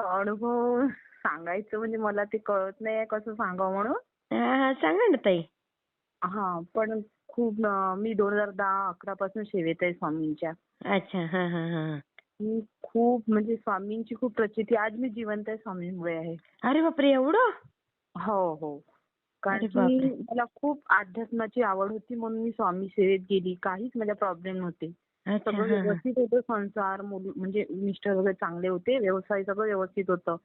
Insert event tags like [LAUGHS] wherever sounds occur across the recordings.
अनुभव सांगायचं म्हणजे मला ते कळत नाही कसं सांगावं म्हणून. हा, हा. सांगा ना ताई. हां, पण खूप मी 2010-11 पासून सेवेत आहे स्वामींच्या. अच्छा. हां, हां, हां. मी खूप म्हणजे स्वामींची खूप प्रचिती आज मी जिवंत आहे स्वामींमुळे आहे. अरे बापरे! एवढं? हो, हो. कारण की! मला खूप अध्यात्माची आवड होती म्हणून मी स्वामी सेवेत गेली. काहीच माझ्या प्रॉब्लेम नव्हते. सगळं. व्यवस्थित होतं. संसार, म्हणजे मिस्टर वगैरे चांगले होते. व्यवसाय सगळं व्यवस्थित होतं.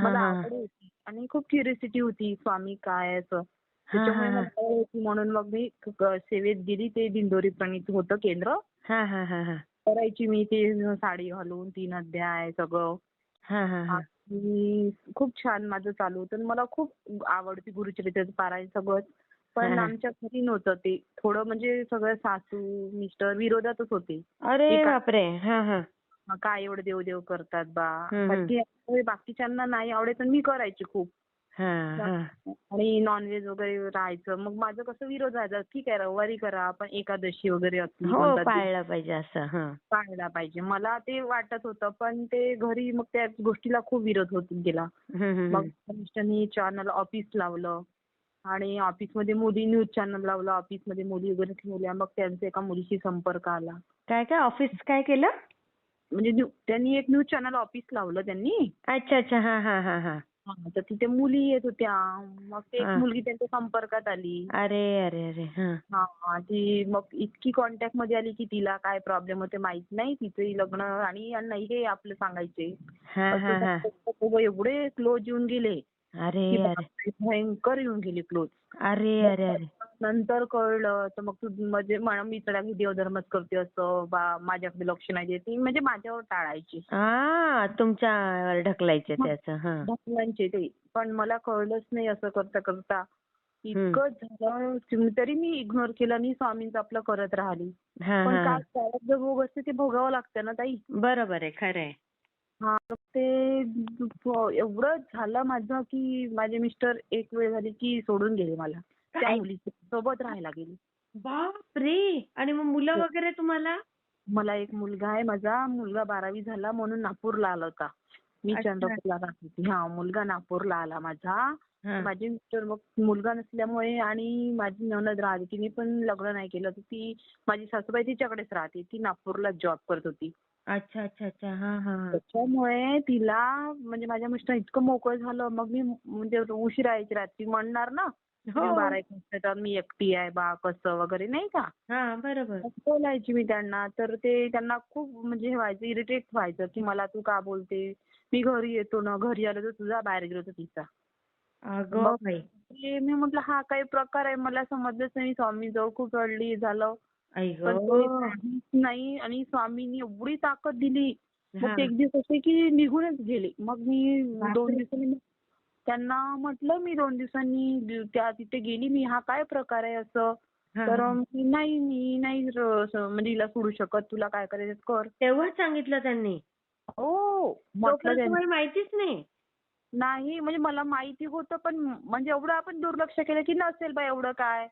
मला. आवड होती आणि खूप क्युरिओसिटी होती स्वामी काय असं. त्याच्यामुळे मला. आवड होती म्हणून मग मी सेवेत गेली. ते दिंडोरी प्रणित होतं केंद्र. हां, हां, हां, हां. करायची मी ते साडी घालून तीन अध्याय सगळं. आणि खूप छान माझं चालू होतं आणि मला खूप आवडते गुरुचरित्राचं पारायण सगळंच. पण. आमच्या घरी नव्हतं ते. थोडं म्हणजे सगळं सासू, मिस्टर विरोधातच होते. अरे बापरे! हां, हां. काय एवढं देव-देव करतात बा. बाकी बाकीच्यांना नाही आवडायचं मी करायची खूप. आणि नॉनव्हेज वगैरे राहायचं. मग माझं कसं विरोध व्हायचा. ठीक आहे रविवारी करा पण एकादशी वगैरे असली हो, कोणता पाळलं पाहिजे असं. पाळला पाहिजे. मला ते वाटत होतं पण ते घरी मग त्या गोष्टीला खूप विरोध होत गेला. मग. मिस्टरांनी चॅनल ऑफिस लावलं आणि ऑफिसमध्ये मोदी न्यूज चॅनल लावलं. ऑफिसमध्ये मुली वगैरे ठेवल्या. मग त्यांचा एका मुलीशी संपर्क आला. काय काय ऑफिस काय केलं? म्हणजे त्यांनी एक न्यूज चॅनल ऑफिस लावलं त्यांनी. अच्छा, अच्छा. हां, हां, हां, हां. तर तिथे मुली येत होत्या. मग ते एक. मुलगी त्यांच्या संपर्कात आली. अरे, अरे, अरे. हां. ती मग इतकी कॉन्टॅक्टमध्ये आली की तिला काय प्रॉब्लेम होते माहीत नाही. तिचंही लग्न आणि नाही हे आपलं सांगायचे. हां, हां, हां. एवढे क्लोज येऊन गेले अरे, अरे. भयंकर येऊन गेले क्लोज. अरे, अरे, अरे. नंतर कळलं तर मग तू म्हणजे म्हणा मी तर देवधर्मच करते असं बा माझ्याकडे लक्ष नाही देत ती म्हणजे माझ्यावर टाळायची. हां, तुमच्यावर ढकलायचे त्याचं. हां. ढकलायचे ते. पण मला कळलंच नाही असं करता करता. इतकं झालं की तरी मी इग्नोर केलं आणि स्वामींचं आपलं करत राहिली. हां, पण काय. प्रारब्ध भोग असते ते भोगावं लागतं ना ताई. बरोबर आहे. खरं आहे. हां, ते एवढं झालं माझं की माझे मिस्टर एक वेळ झाली की सोडून गेले मला. त्या? मुलीसोबत राहायला गेले. बापरे! आणि मग मुलं हो. वगैरे तुम्हाला? मला एक मुलगा आहे माझा. मुलगा 12वी झाला म्हणून नागपूरला आला होता. मी. चंद्रपूरला राहत होती. हां, मुलगा नागपूरला आला माझा. माझे मिस्टर मग मुलगा नसल्यामुळे आणि माझी नणंद राहते. तिने पण लग्न नाही केलं. तर ती माझी सासूबाई तिच्याकडेच राहते. ती नागपूरला जॉब करत होती. अच्छा, अच्छा, अच्छा. हां, हां, हां. त्याच्यामुळे तिला म्हणजे माझ्या मिस्टर इतकं मोकळं झालं. मग मी म्हणजे उशिरा यायची रात्री म्हणणार ना. हो. मी 12-1 वाजता मी एकटी आहे बा कसं वगैरे नाही का. हां, बरोबर. बोलायची मी त्यांना. तर ते त्यांना खूप म्हणजे हे व्हायचं इरिटेट व्हायचं की मला तू का बोलते? मी घरी येतो ना. घरी आलो तर तुझा बाहेर गेलो तर तिचा. अगं बाई! मी म्हटलं हा काय प्रकार आहे मला समजलंच नाही. स्वामींजवळ खूप रडली झालं. पण! काहीच नाही आणि स्वामींनी एवढी ताकद दिली. मग. ते एक दिवस असे की निघूनच गेले. मग मी! 2 दिवसांनी त्यांना म्हटलं मी 2 दिवसांनी त्या तिथे गेली मी हा काय प्रकार आहे असं. तर नाही मी नाही म्हणजे हिला सोडू शकत. तुला काय करायचं कर. तेव्हाच सांगितलं त्यांनी. हो. म्हटलं तोपर्यंत. तुम्हाला माहितीच नाही. नाही म्हणजे मला माहिती होतं पण म्हणजे एवढं आपण दुर्लक्ष केलं की नसेल बा एवढं काय.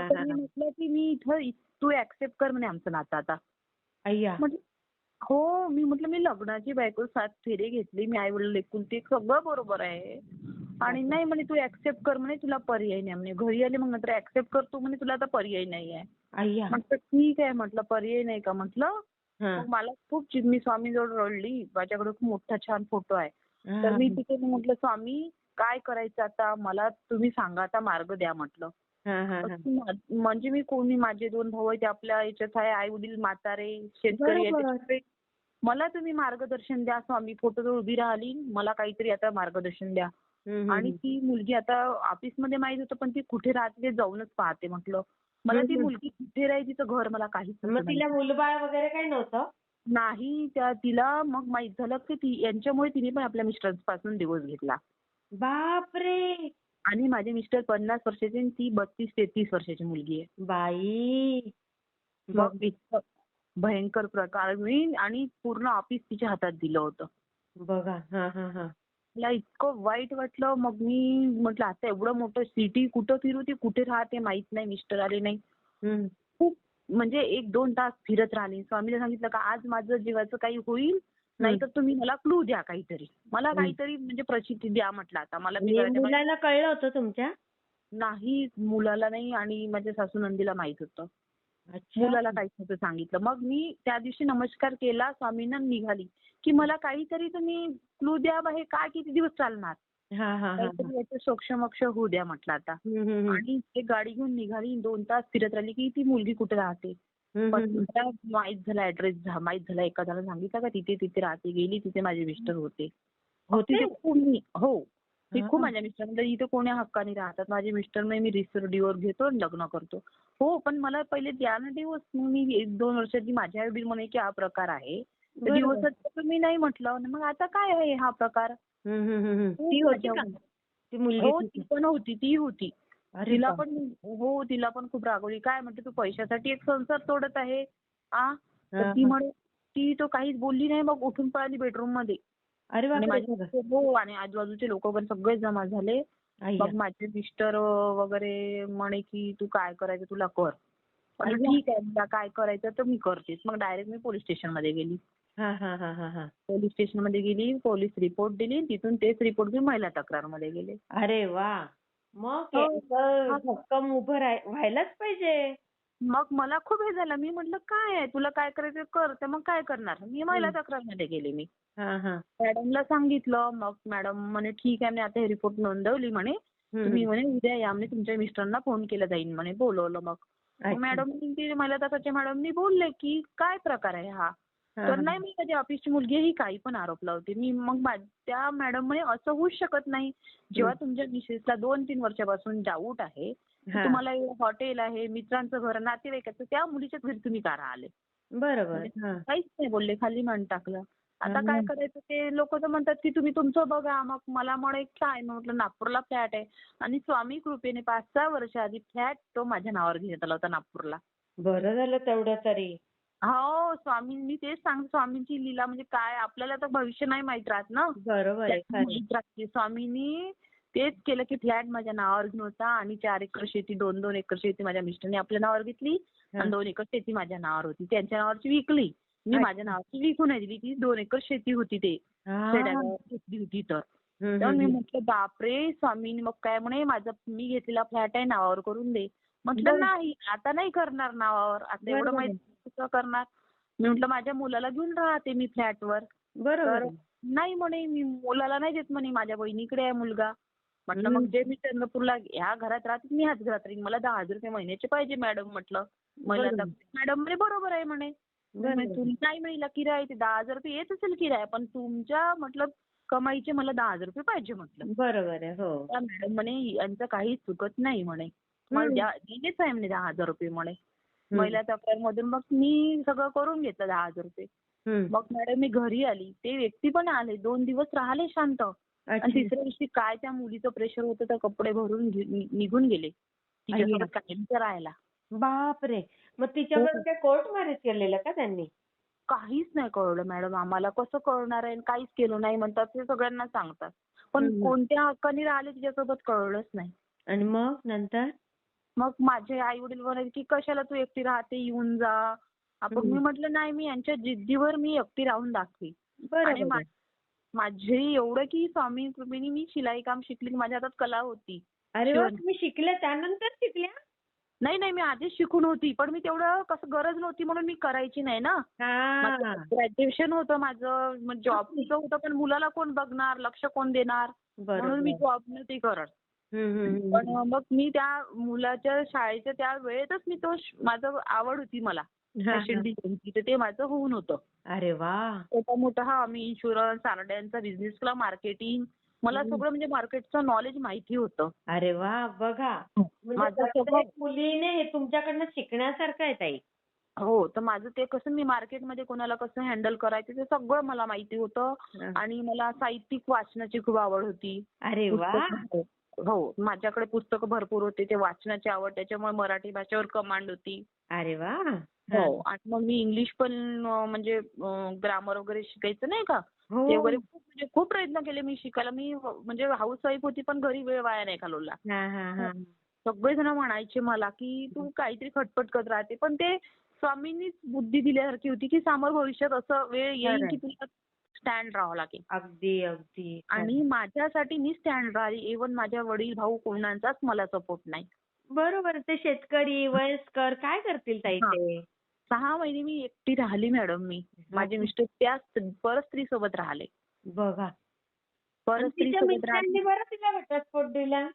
तर मी. म्हटलं की मी इथं तू ऍक्सेप्ट कर म्हणे आमचं नातं आता. अय्या! म्हटलं हो. मी म्हटलं मी लग्नाची बायको 7 फेरे घेतले. मी आई-वडील एकुलती एक सगळं बरोबर आहे. आणि नाही म्हणे तू ऍक्सेप्ट कर म्हणे तुला पर्याय नाही म्हणे. घरी आले मग नंतर ऍक्सेप्ट करतो म्हणे तुला आता पर्याय नाही आहे. अय्या! म्हटलं ठीक आहे म्हटलं पर्याय नाही का म्हटलं. मग मला खूप मी स्वामीजवळ रडली. माझ्याकडे खूप मोठा छान फोटो आहे. तर मी तिथे म्हटलं स्वामी काय करायचं आता मला तुम्ही सांगा आता मार्ग द्या म्हटलं. म्हणजे मी कोणी माझे दोन भाऊ आहेत ते आपल्या याच्यात आहे आई वडील म्हातारे शेतकरी मला तुम्ही मार्गदर्शन द्या स्वामी फोटोजवळ उभी राहिली मला काहीतरी आता मार्गदर्शन द्या आणि. ती मुलगी आता ऑफिसमध्ये माहीत होतं पण ती कुठे राहते ते जाऊनच पाहते म्हटलं मला ती. मुलगी कुठे राहायची तिचं घर मला काहीच मग तिला. मुलबाळ वगैरे काही नव्हतं? नाही त्या तिला मग माहीत झालं की ती यांच्यामुळे तिने पण आपल्या मिस्टरांपासून दिवस घेतला बापरे! आणि माझे मिस्टर पन्नास वर्षाचे आणि ती बत्तीस तेहतीस वर्षाची मुलगी आहे बाई! मग इतकं भयंकर प्रकार मी आणि पूर्ण ऑफिस तिच्या हातात दिलं होतं. बघा. हां, हां, हां. मला इतकं वाईट वाटलं मग मी म्हटलं आता एवढं मोठं सिटी कुठं फिरू ती कुठे राहते माहीत नाही मिस्टर आले नाही. म्हणजे एक दोन तास फिरत राहिली. स्वामीला सांगितलं का आज माझं जीवाचं काही होईल नाहीतर तुम्ही मला क्लू द्या काहीतरी. मला काहीतरी म्हणजे प्रचिती द्या म्हटलं आता. मला बिघाडते मुलाला कळलं होतं तुमच्या? नाही मुलाला नाही आणि माझ्या सासू नंदीला माहीत होतं. अच्छा. मुलाला काहीच नव्हतं सांगितलं. मग मी त्या दिवशी नमस्कार केला स्वामींना निघाली. की मला काहीतरी तुम्ही क्लू द्या बा हे काय किती दिवस चालणार. काहीतरी याचं सोक्षमोक्ष होऊ द्या म्हटलं आता. आणि ते गाडी घेऊन निघाली दोन तास फिरत राहिली की ती मुलगी कुठे राहते? माहीत झाला ऍड्रेस माहीत झाला एका जणाला सांगितलं का तिथे तिथे राहते गेली तिथे माझे मिस्टर होते. कोणी हो. खूप माझ्या मिस्टर इथे कोण्या हक्काने राहतात? माझे मिस्टर नाही मी डिवोर्स घेतो आणि लग्न करतो. हो पण मला पहिले द्या ना डिवोर्स मग मी एक दोन वर्षाची माझ्या आई म्हणे की हा प्रकार आहे. बरोबर. डिवोर्स मी नाही म्हटलं. मग आता काय आहे हा प्रकार? खूप ती होती का? हो. ती पण होती ती होती. तिला. पण हो तिला पण खूप रागवली काय म्हणते तू पैशासाठी एक संसार तोडत आहे आ? तर हा, ती हा. म्हणे ती तो काहीच बोलली नाही मग उठून पळाली बेडरूममध्ये. अरे आणि बापरे. माझे हो आणि आजूबाजूचे लोक वगैरे सगळे जमा झाले. मग माझे मिस्टर वगैरे म्हणे की तू काय करायचं तुला कर. ठीक आहे काय करायचं तर मी करतेच. मग डायरेक्ट मी पोलीस स्टेशनमध्ये गेली. हा हा हा हा हा. पोलीस स्टेशनमध्ये गेली पोलीस रिपोर्ट दिली तिथून तेच रिपोर्ट घेऊन महिला तक्रारमध्ये गेले. अरे वा! मग हो. याचं हा. भक्कम उभं राह- व्हायलाच पाहिजे. मग मला खूप हे झालं मी म्हटलं काय आहे? तुला काय करायचं? कर. तर मग काय करणार? मी महिला. तक्रारमध्ये गेले मी. हा हा. मॅडमला सांगितलं मग मॅडम म्हणे ठीक आहे मी आता हे रिपोर्ट नोंदवली म्हणे. तुम्ही म्हणे उद्या या म्हणे तुमच्या मिस्टरांना फोन केला जाईल म्हणे बोलवलं मग. अच्छा. मॅडम मला तसाच्या मॅडमनी बोलले की काय प्रकार आहे हा, तर. नाही मी माझी ऑफिसची मुलगी आहे, ही काही पण आरोप लावते. मी मग त्या मॅडम म्हणे असं होऊच शकत नाही. जेव्हा तुमच्या मिसेसला दोन तीन वर्षापासून डाऊट आहे. तुम्हाला हॉटेल आहे मित्रांचं घर नातेवाईकाचं त्या मुलीच्याच घरी तुम्ही का राहिले? बरोबर हा. काहीच नाही बोलले खाली मान टाकलं. आता. काय करायचं ते लोक तर म्हणतात की तुम्ही तुमचं बघा मग मला म्हणे काय म्हटलं नागपूरला फ्लॅट आहे. आणि स्वामी कृपेने पाच सहा वर्ष आधी फ्लॅट तो माझ्या नावावर घेण्यात आला होता नागपूरला. बरं झालं तेवढं तरी. हो स्वामी मी तेच सांगते स्वामींची लीला म्हणजे काय? आपल्याला तर भविष्य नाही माहीत राहत ना? स्वामींनी तेच केलं की फ्लॅट माझ्या नावावर घेऊन होता आणि चार एकर शेती दोन दोन एकर शेती माझ्या मिस्टरने आपल्या नावावर घेतली आणि दोन एकर शेती माझ्या नावावर होती. त्यांच्या नावावरची विकली. मी. माझ्या नावाची विकून नाही दिली ती दोन एकर शेती होती ते. घेतली होती तर. मी म्हटलं बापरे स्वामींनी मग काय म्हणे माझं मी घेतलेला फ्लॅट आहे नावावर करून दे. म्हटलं. नाही आता नाही करणार नावावर. आता एवढं. माहिती कसं करणार. मी म्हटलं माझ्या मुलाला घेऊन राहते मी फ्लॅटवर. बरोबर. तर नाही म्हणे मी मुलाला नाही देत म्हणे माझ्या बहिणीकडे आहे मुलगा. म्हटलं. मग जे मी चंद्रपूरला ह्या घरात राहते मी ह्याच घरात राहीन. मला दहा हजार रुपये महिन्याचे पाहिजे मॅडम म्हटलं. महिला बरोबर. मॅडम म्हणे बरोबर आहे म्हणे. नाही महिला किराया ते दहा हजार रुपये येत असेल किराया पण तुमच्या म्हटलं कमाईचे मला दहा हजार रुपये पाहिजे म्हटलं. बरोबर आहे हो. त्या मॅडम म्हणे यांचं काही चुकत नाही म्हणे. मला दिलेच आहे म्हणे दहा हजार रुपये म्हणे. महिला तक्रार मधून मग मी सगळं करून घेतलं दहा हजार रुपये. मग मॅडम मी घरी आली. ते व्यक्ती पण आले. दोन दिवस राहिले शांत. आणि. तिसऱ्या दिवशी काय त्या मुलीचं प्रेशर होतं तर कपडे भरून निघून गेले. तिच्यासोबत कायमचं राहायला. बापरे. मग तिच्यावर काय कोर्ट मॅरेज केलेलं का त्यांनी? काहीच नाही कळलं मॅडम आम्हाला. कसं कळणार आहे? काहीच केलं नाही. म्हणतात ते सगळ्यांना सांगतात. पण. कोणत्या हक्काने राहिले तिच्यासोबत कळलंच नाही. आणि मग नंतर? मग माझे आई वडील म्हणाले की कशाला तू एकटी राहते? येऊन जा. आपण. मी म्हटलं नाही मी यांच्या जिद्दीवर मी एकटी राहून दाखवी आणि. माझे एवढं की स्वामी कृपेने मी शिलाई काम शिकली की माझ्या हातात कला होती. अरे वा. तुम्ही शिकल्या? त्यानंतर शिकल्या? नाही नाही मी आधीच शिकून होती पण मी तेवढं कसं गरज नव्हती म्हणून मी करायची नाही ना. ग्रॅज्युएशन होतं माझं जॉबचं होतं पण मुलाला कोण बघणार? लक्ष कोण देणार? म्हणून मी जॉब नव्हती करत. पण मग मी त्या मुलाच्या शाळेच्या त्या वेळेतच मी तो माझं आवड होती मला. हा, फॅशन हा. तर ते माझं होऊन होतं. अरे वा. मोठा हा मी इन्शुरन्स सारड्यांचा बिझनेस केला मार्केटिंग मला. सगळं म्हणजे मार्केटचं नॉलेज माहिती होतं. अरे वा बघा. म्हणजे प्रत्येक स्वभाव- मुलीने हे तुमच्याकडनं शिकण्यासारखं आहे ताई. हो तर माझं ते कसं मी मार्केटमध्ये कोणाला कसं हँडल करायचं ते सगळं मला माहिती होतं. हा. आणि मला साहित्यिक वाचनाची खूप आवड होती. अरे वा. हो माझ्याकडे पुस्तकं भरपूर होते ते वाचनाची आवड त्याच्यामुळे मराठी भाषेवर कमांड होती. अरे वा! हो आणि मग मी इंग्लिश पण म्हणजे ग्रामर वगैरे शिकायचं नाही का? हो. ते वगैरे खूप म्हणजे खूप प्रयत्न केले मी शिकायला. मी म्हणजे हाऊस वाईफ होती पण घरी वेळ वाया नाही घालवला. हा हा हा. सगळेजण म्हणायचे मला की तू काहीतरी खटपट करत राहते. पण ते स्वामींनीच बुद्धी दिल्यासारखी होती की समोर भविष्यात असं वेळ येईल. की तुला स्टँड राहावं लागेल. अगदी अगदी. आणि माझ्यासाठी मी स्टँड राहिली इव्हन माझ्या वडील भाऊ कोणाचाच मला सपोर्ट नाही. बरोबर ते शेतकरी वयस्कर काय करतील ताई. ते? सहा महिने मी एकटी राहिली मॅडम मी. माझे मिस्टर त्या पर स्त्री सोबत राहिले. बघा. पर आणि स्त्री तिच्या सोबत मिस्टरांनी बरं तिला घटस्फोट दिला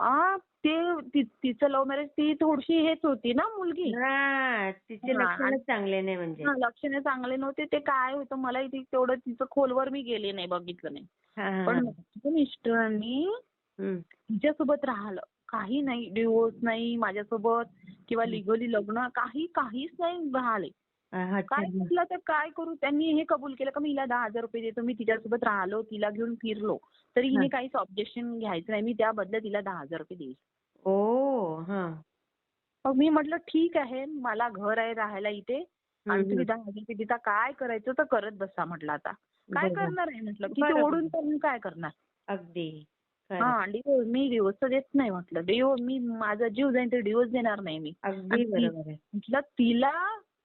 हा ते ति- तिचं लव्ह मॅरेज ती थोडीशी हेच होती ना मुलगी हा तिचे लक्षणच आणि- चांगले नाही म्हणजे हा, लक्षणे चांगले नव्हते ते काय होतं मलाही ती तेवढं तिचं खोलवर मी गेले नाही बघितलं नाही पण. माझ्या मिस्टरांनी. तिच्यासोबत राहिलं काही नाही डिवोर्स नाही माझ्यासोबत किंवा लिगली लग्न काही काहीच नाही राहिले. काय म्हटलं तर काय करू? त्यांनी हे कबूल केलं का मी हिला दहा हजार रुपये देतो मी तिच्यासोबत राहिलो तिला घेऊन फिरलो. तरी हिने. काहीच ऑब्जेक्शन घ्यायचं नाही. मी त्या बदल्यात तिला दहा हजार रुपये देईल. ओ हा. मग मी म्हटलं ठीक आहे मला घर आहे राहायला इथे. आणि तुम्ही दहा हजार रुपये देता काय करायचं तर करत बसा म्हटलं आता. काय. करणार आहे? म्हटलं. की बरोबर. ओढून करून काय करणार? अगदी. हा डिवोर्स मी डिवोर्स तर देत नाही म्हटलं. मी माझा जीव जाईन तर डिवोर्स देणार नाही मी. म्हटलं तिला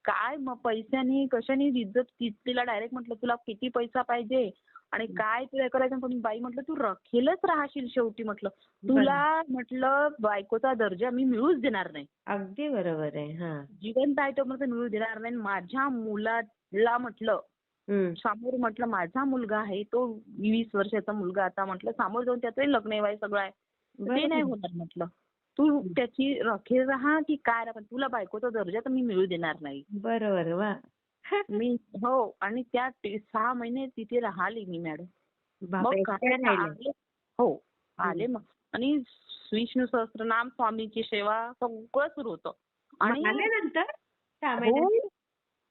काय मग पैशानी कशाने इज्जत तिला डायरेक्ट म्हटलं तुला किती पैसा पाहिजे आणि काय तुला करायचं? पण बाई म्हटलं तू रखेलच राहशील शेवटी म्हटलं. तुला म्हटलं बायकोचा दर्जा मी मिळूच देणार नाही. अगदी बरोबर आहे हा. जिवंत आहे तो म्हटलं मिळू देणार नाही. माझ्या मुलाला म्हटलं. समोर म्हटलं माझा मुलगा आहे तो वीस वर्षाचा मुलगा आता म्हटलं समोर जाऊन त्याचंही लग्न आहे सगळं आहे. ते. नाही होणार म्हटलं. तू त्याची रखेल राहा की काय राहा पण तुला बायकोचा दर्जा तर मी मिळू देणार नाही. बरोबर वा. [LAUGHS] मी हो आणि त्या सहा महिने तिथे राहिली मी मॅडम. मग हो आले मग. आणि विष्णू सहस्त्रनाम स्वामीची सेवा सगळं सुरू होतं. आणि हो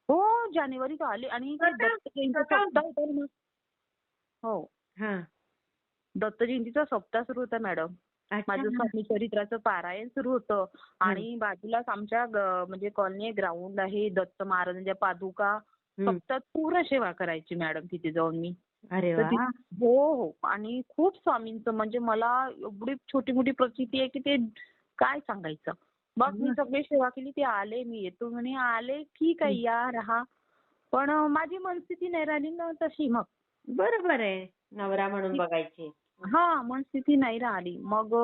हो जानेवारीत आले. आणि दत्त जयंतीचा. हो. दत्त जयंतीचा सप्ताह सुरू होता मॅडम. माझं स्वामी चरित्राचं पारायण सुरू होतं. आणि बाजूलाच आमच्या म्हणजे कॉलनी ग्राउंड आहे दत्त महाराजांच्या पादुका. हम्म. सप्ताह पूर्ण सेवा करायची मॅडम तिथे जाऊन मी. अरे वा. हो हो. आणि खूप स्वामींचं म्हणजे मला एवढी छोटी मोठी प्रचिती आहे की ते काय सांगायचं? मग मी. सगळी सेवा केली ते आले मी येतो म्हणे आले ठीक आहे या राहा. पण माझी मनस्थिती नाही राहिली ना तशी मग. बरोबर आहे. नवरा म्हणून बघायची. हा मनस्थिती नाही राहिली. मग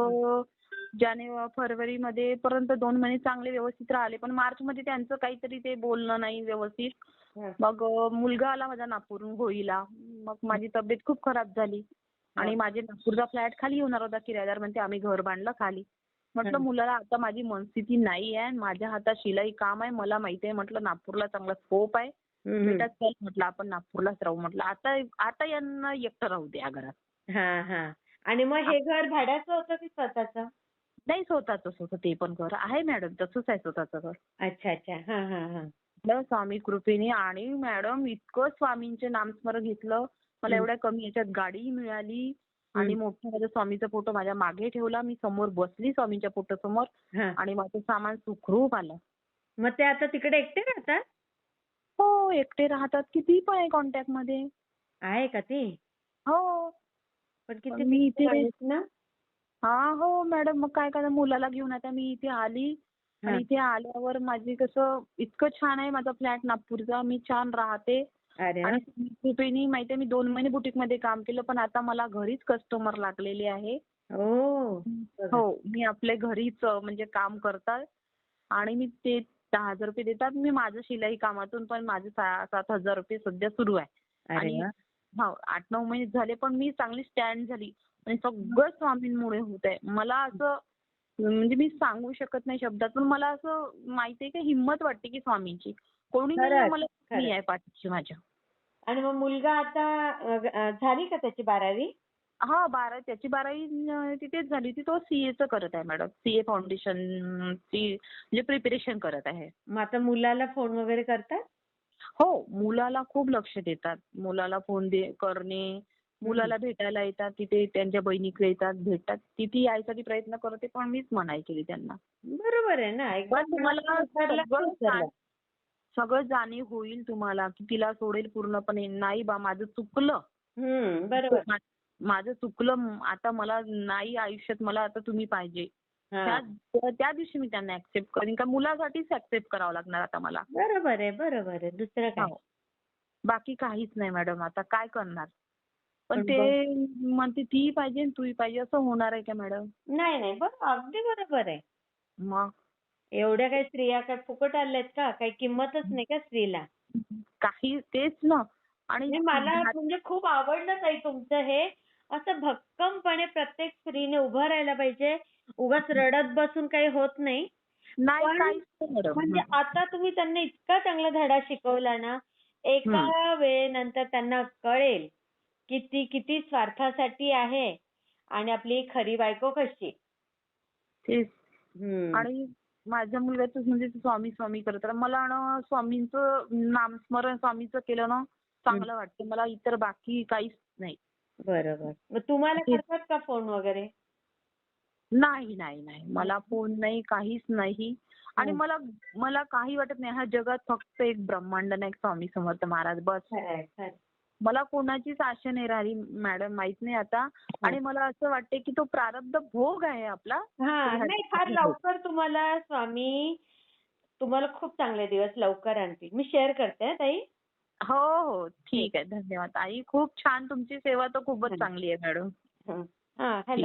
जानेवारी फरवरी मध्ये पर्यंत दोन महिने चांगले व्यवस्थित राहिले. पण मार्च मध्ये त्यांचं काहीतरी ते बोलणं नाही व्यवस्थित. मग मुलगा आला माझा नागपूरहून होळीला. मग माझी तब्येत खूप खराब झाली. आणि माझे नागपूरचा फ्लॅट खाली होणार होता किरायदार म्हणते आम्ही घर बांधलं खाली. म्हटलं. मुलाला आता माझी मनस्थिती नाही आहे. माझ्या हातात शिलाई काम आहे. मला माहिती आहे. म्हटलं नागपूरला चांगला स्कोप आहे. म्हटलं. आपण नागपूरलाच राहू म्हटलं. आता आता यांना एकटं राहू द्या घरात. हा हा. आणि मग हे घर भाड्याचं होतं की स्वतःचं? नाही स्वतःच होतं. ते पण घर आहे मॅडम. तसंच आहे स्वतःचं घर. अच्छा अच्छा. हा हा हा. स्वामी कृपेने आणि मॅडम इतकं स्वामींचे नामस्मरण घेतलं. मला हं. एवढ्या कमी याच्यात गाडी मिळाली. आणि मोठा माझा स्वामीचा फोटो माझ्या मागे ठेवला. मी समोर बसली स्वामींच्या फोटो समोर हा. आणि माझं सामान सुखरूप आलं. मग ते आता तिकडे एकटे राहतात? हो एकटे राहतात. किती पण आहे कॉन्टॅक्टमध्ये. आहे का ते? हो. पण किती मी इथे ना. हा हो मॅडम मग काय करणार? मुलाला घेऊन आता मी इथे आली. हा. आणि इथे आल्यावर माझी कसं इतकं छान आहे माझा फ्लॅट नागपूरचा. मी छान राहते. आणि कृपेने माहितीये मी दोन महिने बुटीकमध्ये काम केलं पण आता मला घरीच कस्टमर लागलेले आहे. ओ हो मी आपल्या घरीच म्हणजे काम करतात. आणि मी ते दहा हजार रुपये देतात. मी माझं शिलाई कामातून पण माझे सात हजार रुपये सध्या सुरू आहे. आणि हो आठ नऊ महिने झाले पण मी चांगली स्टँड झाली. आणि सगळं स्वामींमुळे होत आहे. मला असं म्हणजे मी सांगू शकत नाही शब्दात पण मला असं माहितीये की हिंमत वाटते की स्वामींची. कोणी नाही मला मी. आहे पाठीशी माझ्या. आणि मग मुलगा आता झाली का त्याची बारावी? हा बारा त्याची बारावी तिथेच झाली. होती तो सीएचं करत आहे मॅडम सीए फाउंडेशन ची म्हणजे प्रिपरेशन करत आहे. मग आता मुलाला फोन वगैरे करतात? हो मुलाला खूप लक्ष देतात. मुलाला फोन दे करणे मुलाला भेटायला येतात तिथे त्यांच्या बहिणीकडे येतात भेटतात. तिथे यायसाठी प्रयत्न करते पण मीच मनाई केली त्यांना. बरोबर आहे ना. एकदा पण तुम्हाला सगळं जाणीव होईल तुम्हाला की तिला सोडेल पूर्णपणे. नाही बा माझं चुकलं. माझं चुकलं आता मला नाही आयुष्यात मला आता तुम्ही पाहिजे. त्या त्या दिवशी मी त्यांना ऍक्सेप्ट करीन. का मुलासाठीच ऍक्सेप्ट करावं लागणार आता मला. बरोबर आहे बरोबर आहे. दुसरं काय? हो. बाकी काहीच नाही मॅडम. आता काय करणार? पण ते म्हणते ती पाहिजे आणि तूही पाहिजे. असं होणार आहे का मॅडम? नाही नाही. बरं अगदी बरोबर आहे. मग? एवढ्या काही स्त्रिया काय फुकट आल्यात का? काही किंमतच नाही का स्त्रीला? काही तेच ना. आणि आणि मला म्हणजे खूप आवडलं ताई तुमचं हे. असं भक्कमपणे प्रत्येक स्त्रीने उभं राहायला पाहिजे. उगाच रडत बसून काही होत नाही. म्हणजे आता तुम्ही त्यांना इतका चांगला धडा शिकवला ना एका वेळेनंतर त्यांना कळेल की ती किती स्वार्थासाठी आहे आणि आपली खरी बायको कशी. तेच. हम्म. आणि माझ्या मुलग्याच म्हणजे स्वामी स्वामी करत राहा. मला ना स्वामींचं नामस्मरण स्वामीचं केलं ना चांगलं वाटतं. मला इतर बाकी काहीच नाही. बरोबर. मग तुम्हाला करतात का फोन वगैरे? नाही नाही नाही. मला फोन नाही काहीच नाही. आणि हं. मला मला काही वाटत नाही. ह्या जगात फक्त एक ब्रह्मांड नाही एक स्वामी समर्थ महाराज बस. मला कोणाचीच आशा नाही राहिली मॅडम. माहीत नाही आता. आणि मला असं वाटते की तो प्रारब्ध भोग आहे आपला. हा नाही फार लवकर तुम्हाला स्वामी तुम्हाला खूप चांगले दिवस लवकर आणतील. मी शेअर करते हं, ताई. हो हो. ठीक आहे. धन्यवाद. आई खूप छान तुमची सेवा तर खूपच चांगली आहे मॅडम. हं. हा हॅलो.